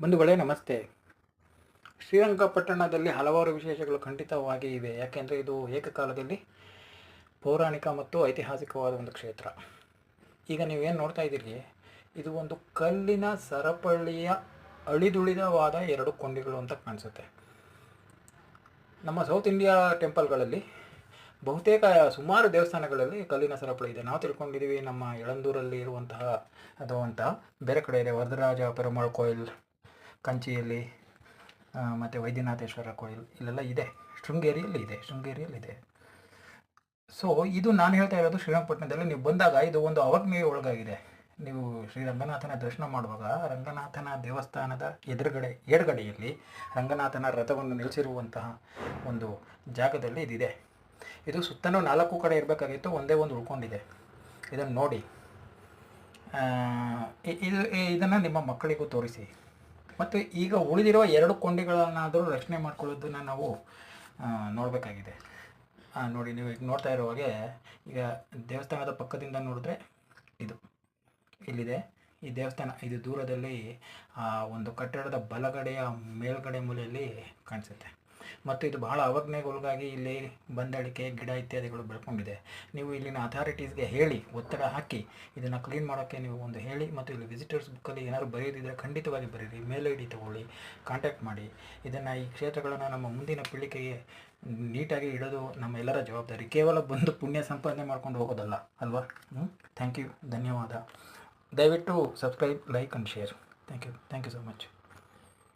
ಬಂಧುಗಳೇ, ನಮಸ್ತೆ. ಶ್ರೀರಂಗಪಟ್ಟಣದಲ್ಲಿ ಹಲವಾರು ವಿಶೇಷಗಳು ಖಂಡಿತವಾಗಿ ಇವೆ. ಯಾಕೆಂದರೆ ಇದು ಏಕಕಾಲದಲ್ಲಿ ಪೌರಾಣಿಕ ಮತ್ತು ಐತಿಹಾಸಿಕವಾದ ಒಂದು ಕ್ಷೇತ್ರ. ಈಗ ನೀವೇನು ನೋಡ್ತಾ ಇದ್ದೀರಿ? ಇದು ಒಂದು ಕಲ್ಲಿನ ಸರಪಳಿಯ ಅಳಿದುಳಿದವಾದ ಎರಡು ಕೊಂಡಿಗಳು ಅಂತ ಕಾಣಿಸುತ್ತೆ. ನಮ್ಮ ಸೌತ್ ಇಂಡಿಯಾ ಟೆಂಪಲ್ಗಳಲ್ಲಿ ಬಹುತೇಕ ಸುಮಾರು ದೇವಸ್ಥಾನಗಳಲ್ಲಿ ಕಲ್ಲಿನ ಸರಪಳಿ ಇದೆ. ನಾವು ತಿಳ್ಕೊಂಡಿದ್ದೀವಿ, ನಮ್ಮ ಯಳಂದೂರಲ್ಲಿ ಇರುವಂತಹ ಅದು ಅಂತ. ಬೇರೆ ಕಡೆ ಇದೆ, ವರದರಾಜ ಪೆರುಮಾಳ್ ಕೋಯಿಲ್ ಕಂಚಿಯಲ್ಲಿ ಮತ್ತು ವೈದ್ಯನಾಥೇಶ್ವರ ಕೋಯಿಲ್ ಇಲ್ಲೆಲ್ಲ ಇದೆ. ಶೃಂಗೇರಿಯಲ್ಲಿ ಇದೆ ಶೃಂಗೇರಿಯಲ್ಲಿದೆ ಸೊ ಇದು ನಾನು ಹೇಳ್ತಾ ಇರೋದು ಶ್ರೀರಂಗಪಟ್ಟಣದಲ್ಲಿ ನೀವು ಬಂದಾಗ ಇದು ಒಂದು ಅವಜ್ಞೆಯ ಒಳಗಾಗಿದೆ. ನೀವು ಶ್ರೀ ರಂಗನಾಥನ ದರ್ಶನ ಮಾಡುವಾಗ ರಂಗನಾಥನ ದೇವಸ್ಥಾನದ ಎದುರುಗಡೆ, ಎಡಗಡೆಯಲ್ಲಿ ರಂಗನಾಥನ ರಥವನ್ನು ನಿಲ್ಲಿಸಿರುವಂತಹ ಒಂದು ಜಾಗದಲ್ಲಿ ಇದಿದೆ. ಇದು ಸುತ್ತಲೂ ನಾಲ್ಕು ಕಡೆ ಇರಬೇಕಾಗಿತ್ತು, ಒಂದೇ ಒಂದು ಉಳ್ಕೊಂಡಿದೆ. ಇದನ್ನು ನೋಡಿ. ಇದು, ಇದನ್ನು ನಿಮ್ಮ ಮಕ್ಕಳಿಗೂ ತೋರಿಸಿ. ಮತ್ತು ಈಗ ಉಳಿದಿರುವ ಎರಡು ಕೊಂಡಿಗಳನ್ನಾದರೂ ರಕ್ಷಣೆ ಮಾಡ್ಕೊಳ್ಳೋದನ್ನು ನಾವು ನೋಡಬೇಕಾಗಿದೆ. ನೋಡಿ, ನೀವು ಈಗ ನೋಡ್ತಾ ಇರೋ ಹಾಗೆ, ಈಗ ದೇವಸ್ಥಾನದ ಪಕ್ಕದಿಂದ ನೋಡಿದ್ರೆ ಇದು, ಇಲ್ಲಿದೆ. ಈ ದೇವಸ್ಥಾನ, ಇದು ದೂರದಲ್ಲಿ ಒಂದು ಕಟ್ಟಡದ ಬಲಗಡೆಯ ಮೇಲ್ಗಡೆ ಮೂಲೆಯಲ್ಲಿ ಕಾಣಿಸುತ್ತೆ. ಮತ್ತು ಇದು ಬಹಳ ಅವಜ್ಞೆಗೊಳಗಾಗಿ ಇಲ್ಲಿ ಬಂದಡಿಕೆ ಗಿಡ ಇತ್ಯಾದಿಗಳು ಬೆಳ್ಕೊಂಡಿದೆ. ನೀವು ಇಲ್ಲಿನ ಅಥಾರಿಟೀಸ್ಗೆ ಹೇಳಿ, ಒತ್ತಡ ಹಾಕಿ, ಇದನ್ನು ಕ್ಲೀನ್ ಮಾಡೋಕ್ಕೆ ನೀವು ಒಂದು ಹೇಳಿ ಮತ್ತು ಇಲ್ಲಿ ವಿಸಿಟರ್ಸ್ ಬುಕ್ಕಲ್ಲಿ ಏನಾದ್ರು ಬರೆಯೋದಿದ್ರೆ ಖಂಡಿತವಾಗಿ ಬರೀರಿ. ಮೇಲ್ ಐ ಡಿ ತಗೊಳ್ಳಿ ಕಾಂಟ್ಯಾಕ್ಟ್ ಮಾಡಿ. ಇದನ್ನು ಈ ಕ್ಷೇತ್ರಗಳನ್ನು ನಮ್ಮ ಮುಂದಿನ ಪೀಳಿಗೆಗೆ ನೀಟಾಗಿ ಇಡೋದು ನಮ್ಮ ಎಲ್ಲರ ಜವಾಬ್ದಾರಿ. ಕೇವಲ ಬಂದು ಪುಣ್ಯ ಸಂಪಾದನೆ ಮಾಡ್ಕೊಂಡು ಹೋಗೋದಲ್ಲ, ಅಲ್ವಾ? ಹ್ಞೂ ಥ್ಯಾಂಕ್ ಯು ಧನ್ಯವಾದ. ದಯವಿಟ್ಟು subscribe like and share thank you thank you so much